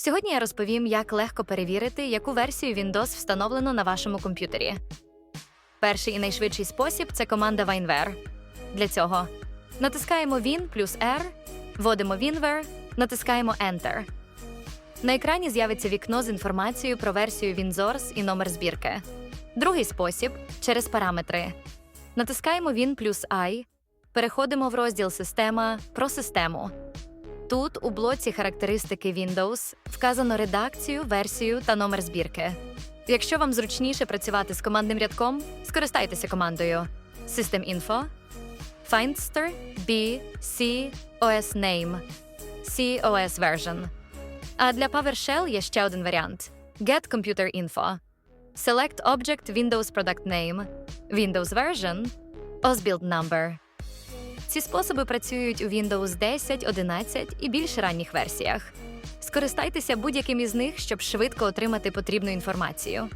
Сьогодні я розповім, як легко перевірити, яку версію Windows встановлено на вашому комп'ютері. Перший і найшвидший спосіб це команда WinVer. Для цього натискаємо Win плюс R, вводимо WinVer, натискаємо Enter. На екрані з'явиться вікно з інформацією про версію WinSource і номер збірки. Другий спосіб через параметри. Натискаємо Win плюс I, переходимо в розділ Система про систему. Тут у блоці характеристики Windows вказано редакцію, версію та номер збірки. Якщо вам зручніше працювати з командним рядком, скористайтеся командою System.info, Findster, B, C, OS Name, C, Version. А для PowerShell є ще один варіант Get Computer Info. Select Object Windows Product Name, Windows Version, OS Build Number. Ці способи працюють у Windows 10, 11 і більш ранніх версіях. Скористайтеся будь-яким із них, щоб швидко отримати потрібну інформацію.